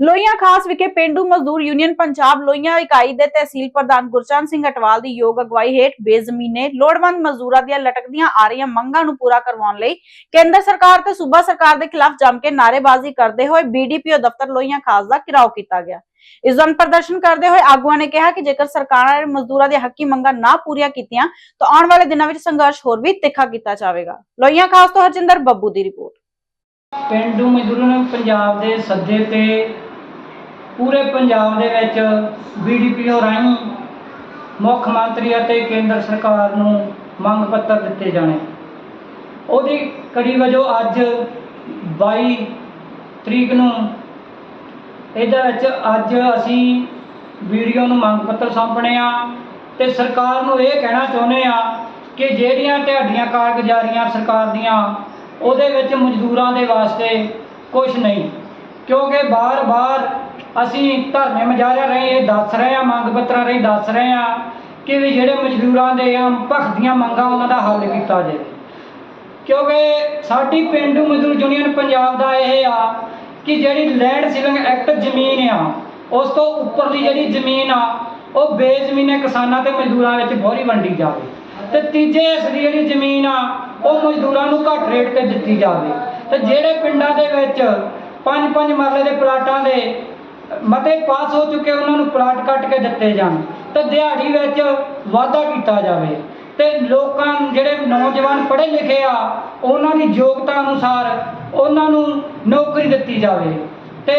ਲੋਹੀਆਂ ਖਾਸ ਵਿਖੇ ਪਿੰਡੂ ਮਜ਼ਦੂਰ ਯੂਨੀਅਨ ਪੰਜਾਬ ਲੋਹੀਆਂ ਇਕਾਈ ਦੇ ਤਹਿਸੀਲ ਪ੍ਰਧਾਨ ਗੁਰਚਰਨ ਸਿੰਘ ਅਟਵਾਲ ਦੀ ਯੋਗ ਅਗਵਾਈ ਹੇਠ ਬੇਜ਼ਮੀਨੇ ਲੋੜਵੰਦ ਮਜ਼ਦੂਰਾਂ ਦੀਆਂ ਲਟਕਦੀਆਂ ਆ ਰਹੀਆਂ ਮੰਗਾਂ ਨੂੰ ਪੂਰਾ ਕਰਵਾਉਣ ਲਈ ਕੇਂਦਰ ਸਰਕਾਰ ਤੇ ਸੂਬਾ ਸਰਕਾਰ ਦੇ ਖਿਲਾਫ ਜੰਮ ਕੇ ਨਾਅਰੇਬਾਜ਼ੀ ਕਰਦੇ ਹੋਏ ਬੀਡੀਪੀਓ ਦਫ਼ਤਰ ਲੋਹੀਆਂ ਖਾਸ ਦਾ ਘਿਰਾਓ ਕੀਤਾ ਗਿਆ। ਇਸ ਦੌਰਾਨ ਪ੍ਰਦਰਸ਼ਨ ਕਰਦੇ ਹੋਏ ਆਗੂਆਂ ਨੇ ਕਿਹਾ ਕਿ ਜੇਕਰ ਸਰਕਾਰਾਂ ਨੇ ਮਜ਼ਦੂਰਾਂ ਦੀਆਂ ਹੱਕੀ ਮੰਗਾਂ ਨਾ ਪੂਰੀਆਂ ਕੀਤੀਆਂ, ਤਾਂ ਆਉਣ ਵਾਲੇ ਦਿਨਾਂ ਵਿੱਚ ਸੰਘਰਸ਼ ਹੋਰ ਵੀ ਤਿੱਖਾ ਕੀਤਾ ਜਾਵੇਗਾ। ਲੋਹੀਆਂ ਖਾਸ ਤੋਂ ਹਰਜਿੰਦਰ ਬੱਬੂ ਦੀ ਰਿਪੋਰਟ। ਪਿੰਡੂ ਮਜ਼ਦੂਰਾਂ ਨੇ ਪੰਜਾਬ ਦੇ ਸੱਦੇ ਤੇ ਪੂਰੇ ਪੰਜਾਬ ਦੇ ਵਿੱਚ ਬੀਡੀਪੀਓ ਰਾਹੀਂ ਮੁੱਖ ਮੰਤਰੀ ਅਤੇ ਕੇਂਦਰ ਸਰਕਾਰ ਨੂੰ ਮੰਗ ਪੱਤਰ ਦਿੱਤੇ ਜਾਣੇ। ਉਹਦੀ ਕੜੀ ਵਜੋਂ ਅੱਜ 22 ਤਰੀਕ ਨੂੰ ਇਹਦੇ ਵਿੱਚ ਅੱਜ ਅਸੀਂ ਵੀਡੀਓ ਨੂੰ ਮੰਗ ਪੱਤਰ ਸੌਂਪਣੇ ਆ ਤੇ ਸਰਕਾਰ ਨੂੰ ਇਹ ਕਹਿਣਾ ਚਾਹੁੰਦੇ ਆ ਕਿ ਜਿਹੜੀਆਂ ਤੁਹਾਡੀਆਂ ਕਾਰਗੁਜ਼ਾਰੀਆਂ ਸਰਕਾਰ ਦੀਆਂ, ਉਹਦੇ ਵਿੱਚ ਮਜ਼ਦੂਰਾਂ ਦੇ ਵਾਸਤੇ ਕੁਝ ਨਹੀਂ। ਕਿਉਂਕਿ ਬਾਰ-ਬਾਰ ਅਸੀਂ ਧਰਨੇ ਮੁਜ਼ਾਹਰੇ ਰਾਹੀਂ ਇਹ ਦੱਸ ਰਹੇ ਆ ਮੰਗ ਪੱਤਰਾਂ ਰਾਹੀਂ ਦੱਸ ਰਹੇ ਆ ਕਿ ਵੀ ਜਿਹੜੇ ਮਜ਼ਦੂਰਾਂ ਦੇ ਆ ਭਖ ਦੀਆਂ ਮੰਗਾਂ ਉਹਨਾਂ ਦਾ ਹੱਲ ਕੀਤਾ ਜਾਵੇ ਕਿਉਂਕਿ ਸਾਡੀ ਪਿੰਡੂ ਮਜ਼ਦੂਰ ਯੂਨੀਅਨ ਪੰਜਾਬ ਦਾ ਇਹ ਆ ਕਿ ਜਿਹੜੀ ਲੈਂਡ ਸੀਲਿੰਗ ਐਕਟ ਜ਼ਮੀਨ ਆ, ਉਸ ਤੋਂ ਉੱਪਰਲੀ ਜਿਹੜੀ ਜ਼ਮੀਨ ਆ, ਉਹ ਬੇਜ਼ਮੀਨੇ ਕਿਸਾਨਾਂ ਤੇ ਮਜ਼ਦੂਰਾਂ ਵਿੱਚ ਬੋਰੀ ਵੰਡੀ ਜਾਵੇ। ਤੇ ਤੀਜੇ ਇਸ ਦੀ ਜਿਹੜੀ ਜ਼ਮੀਨ ਆ, ਉਹ ਮਜ਼ਦੂਰਾਂ ਨੂੰ ਘੱਟ ਰੇਟ ਤੇ ਦਿੱਤੀ ਜਾਵੇ। ਤੇ ਜਿਹੜੇ ਪਿੰਡਾਂ ਦੇ ਵਿੱਚ ਪੰਜ ਪੰਜ ਮਰਲੇ ਦੇ ਪਲਾਟਾਂ ਦੇ ਮਤੇ ਪਾਸ ਹੋ ਚੁੱਕੇ ਉਹਨਾਂ ਨੂੰ ਪਲਾਟ ਕੱਟ ਕੇ ਦਿੱਤੇ ਜਾਣ, ਤੇ ਦਿਹਾੜੀ ਵਿੱਚ ਵਾਧਾ ਕੀਤਾ ਜਾਵੇ। ਤੇ ਲੋਕਾਂ ਜਿਹੜੇ ਨੌਜਵਾਨ ਪੜ੍ਹੇ ਲਿਖੇ ਆ, ਉਹਨਾਂ ਦੀ ਯੋਗਤਾ ਅਨੁਸਾਰ ਉਹਨਾਂ ਨੂੰ ਨੌਕਰੀ ਦਿੱਤੀ ਜਾਵੇ। ਤੇ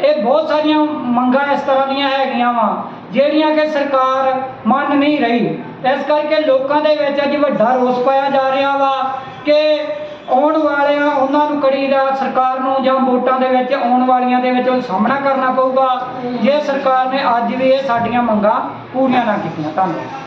ਇਹ ਬਹੁਤ ਸਾਰੀਆਂ ਮੰਗਾਂ ਇਸ ਤਰ੍ਹਾਂ ਦੀਆਂ ਹੈਗੀਆਂ ਵਾ, ਜਿਹੜੀਆਂ ਕਿ ਸਰਕਾਰ ਮੰਨ ਨਹੀਂ ਰਹੀ। ਇਸ ਕਰਕੇ ਲੋਕਾਂ ਦੇ ਵਿੱਚ ਅੱਜ ਵੱਡਾ ਰੋਸ ਪਾਇਆ ਜਾ ਰਿਹਾ ਵਾ ਕਿ ਆਉਣ ਵਾਲਿਆਂ ਉਹਨਾਂ ਨੂੰ ਕੜੀ ਦਾ ਸਰਕਾਰ ਨੂੰ ਜਾਂ ਵੋਟਾਂ ਦੇ ਵਿੱਚ ਆਉਣ ਵਾਲੀਆਂ ਦੇ ਵਿੱਚ ਸਾਹਮਣਾ ਕਰਨਾ ਪਊਗਾ। ਜੇ ਸਰਕਾਰ ਨੇ ਅੱਜ ਵੀ ਇਹ ਸਾਡੀਆਂ ਮੰਗਾਂ ਪੂਰੀਆਂ ਨਾ ਕੀਤੀਆਂ, ਧੰਨਵਾਦ।